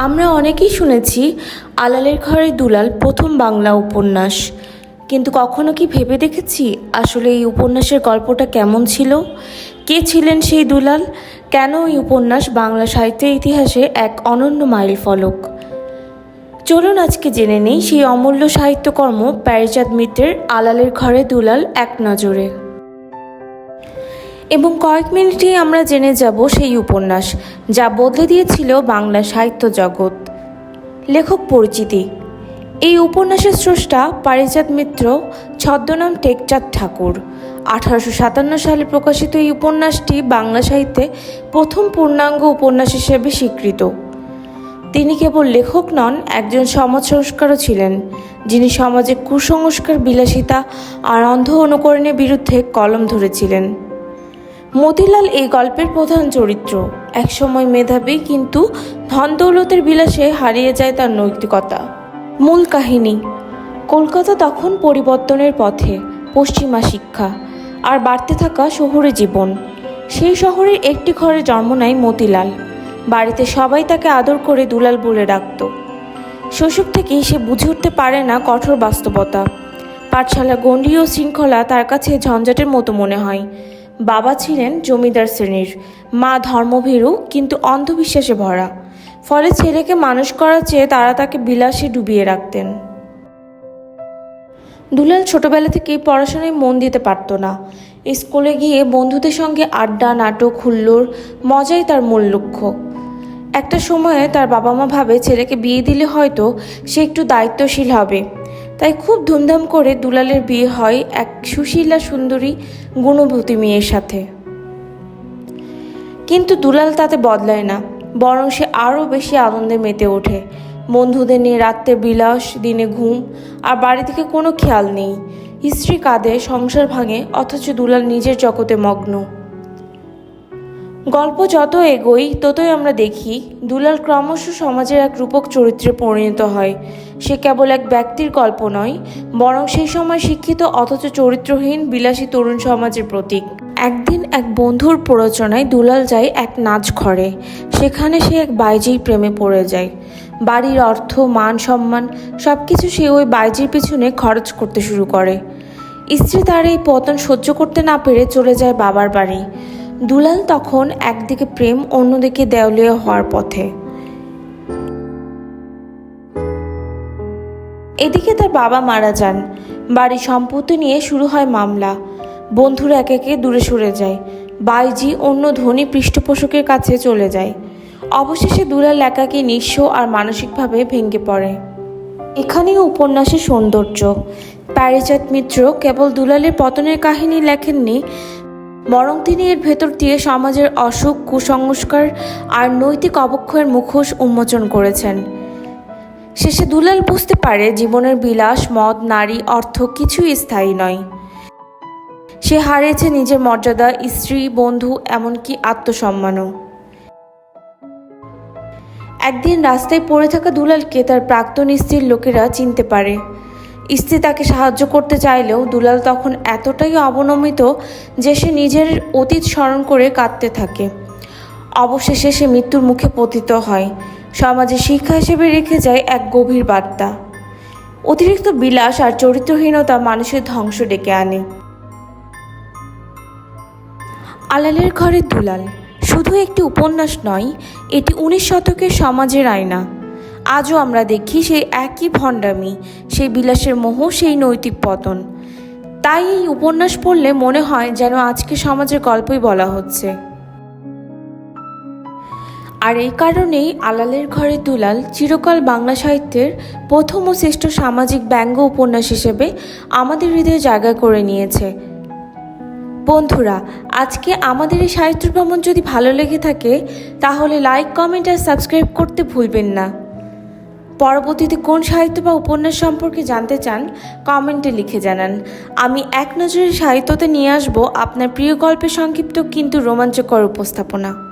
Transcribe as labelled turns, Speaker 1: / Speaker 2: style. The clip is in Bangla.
Speaker 1: আমরা অনেকেই শুনেছি, আলালের ঘরে দুলাল প্রথম বাংলা উপন্যাস। কিন্তু কখনো কি ভেবে দেখেছি আসলে এই উপন্যাসের গল্পটা কেমন ছিল? কে ছিলেন সেই দুলাল? কেন এই উপন্যাস বাংলা সাহিত্যের ইতিহাসে এক অনন্য মাইল ফলক? চলুন আজকে জেনে নেই সেই অমূল্য সাহিত্যকর্ম প্যারিচাঁদ মিত্রের আলালের ঘরে দুলাল এক নজরে। এবং কয়েক মিনিটেই আমরা জেনে যাব সেই উপন্যাস, যা বদলে দিয়েছিল বাংলা সাহিত্য জগৎ। লেখক পরিচিতি। এই উপন্যাসের স্রষ্টা পারিজাত মিত্র, ছদ্মনাম টেকচাঁদ ঠাকুর। আঠারোশো সাতান্ন সালে প্রকাশিত এই উপন্যাসটি বাংলা সাহিত্যে প্রথম পূর্ণাঙ্গ উপন্যাস হিসেবে স্বীকৃত। তিনি কেবল লেখক নন, একজন সমাজ সংস্কারও ছিলেন, যিনি সমাজে কুসংস্কার, বিলাসিতা আর অন্ধ অনুকরণের বিরুদ্ধে কলম ধরেছিলেন। মতিলাল এই গল্পের প্রধান চরিত্র। একসময় মেধাবী কিন্তু ধন দৌলতের বিলাসে হারিয়ে যায় তার নৈতিকতা। মূল কাহিনী, কলকাতা তখন পরিবর্তনের পথে, পশ্চিমা শিক্ষা, আর বাড়তে থাকা শহুরে জীবন। সেই শহরের একটি ঘরে জন্ম নেয় মতিলাল। বাড়িতে সবাই তাকে আদর করে দুলাল বলে ডাকত। শৈশব থেকেই সে বুঝে উঠতে পারে না কঠোর বাস্তবতা। পাঠশালা গণ্ডি ও শৃঙ্খলা তার কাছে ঝঞ্ঝাটের মতো মনে হয়। বাবা ছিলেন জমিদার শ্রেণির। মা ধর্মভীরু, কিন্তু অন্ধবিশ্বাসে ভরা। ফলে ছেলেকে মানুষ করার চেয়ে তারা তাকে বিলাসে ডুবিয়ে রাখতেন। দুলাল ছোটবেলা থেকেই পড়াশোনায় মন দিতে পারতো না। স্কুলে গিয়ে বন্ধুদের সঙ্গে আড্ডা, নাটক, হুল্লোড়, মজাই তার মূল লক্ষ্য। একটা সময়ে তার বাবা মা ভাবে ছেলেকে বিয়ে দিলে হয়তো সে একটু দায়িত্বশীল হবে। তাই খুব ধুমধাম করে দুলালের বিয়ে হয় এক সুশীলা সুন্দরী গুণবতী মেয়ের সাথে। কিন্তু দুলাল তাতে বদলায় না, বরং সে আরও বেশি আনন্দে মেতে ওঠে। বন্ধুদের নিয়ে রাত্রে বিলাস, দিনে ঘুম, আর বাড়ি থেকে কোনো খেয়াল নেই। স্ত্রী কাঁদে, সংসার ভাঙে, অথচ দুলাল নিজের জগতে মগ্ন। গল্প যত এগোই, ততই আমরা দেখি দুলাল ক্রমশ সমাজের এক রূপক চরিত্রে পরিণত হয়। সে কেবল এক ব্যক্তির গল্প নয়, বরং সেই সময় শিক্ষিত অথচ চরিত্রহীন, বিলাসী তরুণ সমাজের প্রতীক। একদিন এক বন্ধুর প্ররোচনায় দুলাল যায় এক নাচ ঘরে। সেখানে সে এক বাইজির প্রেমে পড়ে যায়। বাড়ির অর্থ, মান সম্মান সব কিছু সে ওই বাইজির পিছনে খরচ করতে শুরু করে। স্ত্রী তার এই পতন সহ্য করতে না পেরে চলে যায় বাবার বাড়ি। দুলাল তখন একদিকে প্রেম, অন্যদিকে দেওলিয়া হওয়ার পথে। এদিকে তার বাবা মারা যান। বাড়ি সম্পত্তি নিয়ে শুরু হয় মামলা। বন্ধুরা এক একে দূরে সরে যায়। বাইজি অন্য ধনী পৃষ্ঠপোষকের কাছে চলে যায়। অবশেষে দুলাল একাকে নিঃস্ব আর মানসিকভাবে ভেঙে পড়ে। এখানেই উপন্যাসের সৌন্দর্য। প্যারিচাঁদ মিত্র কেবল দুলালের পতনের কাহিনী লেখেননি বরং তিনি এর ভেতর দিয়ে সমাজের অসুখ, কুসংস্কার আর নৈতিক অবক্ষয়ের মুখোশ উন্মোচন করেছেন। শেষে দুলাল বুঝতে পারে জীবনের বিলাস, মদ, নারী, অর্থ কিছুই স্থায়ী নয়। সে হারিয়েছে নিজের মর্যাদা, স্ত্রী, বন্ধু, এমনকি আত্মসম্মানও। একদিন রাস্তায় পড়ে থাকা দুলালকে তার প্রাক্তন স্ত্রীর লোকেরা চিনতে পারে। স্ত্রী তাকে সাহায্য করতে চাইলেও দুলাল তখন এতটাই অবনমিত যে সে নিজের অতীত স্মরণ করে কাঁদতে থাকে। অবশেষে সে মৃত্যুর মুখে পতিত হয়। সমাজে শিক্ষা হিসেবে রেখে যায় এক গভীর বার্তা। অতিরিক্ত বিলাস আর চরিত্রহীনতা মানুষের ধ্বংস ডেকে আনে। আলালের ঘরে দুলাল। শুধু একটি উপন্যাস নয়, এটি উনিশ শতকের সমাজের আয়না। আজও আমরা দেখি সেই একই ভণ্ডামি, সেই বিলাসের মোহ, সেই নৈতিক পতন। তাই এই উপন্যাস পড়লে মনে হয় যেন আজকে সমাজের গল্পই বলা হচ্ছে। আর এই কারণেই আলালের ঘরে দুলাল চিরকাল বাংলা সাহিত্যের প্রথম ও শ্রেষ্ঠ সামাজিক ব্যঙ্গ উপন্যাস হিসেবে আমাদের হৃদয়ে জায়গা করে নিয়েছে। বন্ধুরা, আজকে আমাদের এই সাহিত্য ভ্রমণ যদি ভালো লেগে থাকে, তাহলে লাইক কমেন্ট আর সাবস্ক্রাইব করতে ভুলবেন না। পরবর্তীতে কোন সাহিত্য বা উপন্যাস সম্পর্কে জানতে চান কমেন্টে লিখে জানান। আমি এক নজরে সাহিত্যতে নিয়ে আসব আপনার প্রিয় গল্পের সংক্ষিপ্ত কিন্তু রোমাঞ্চকর উপস্থাপনা।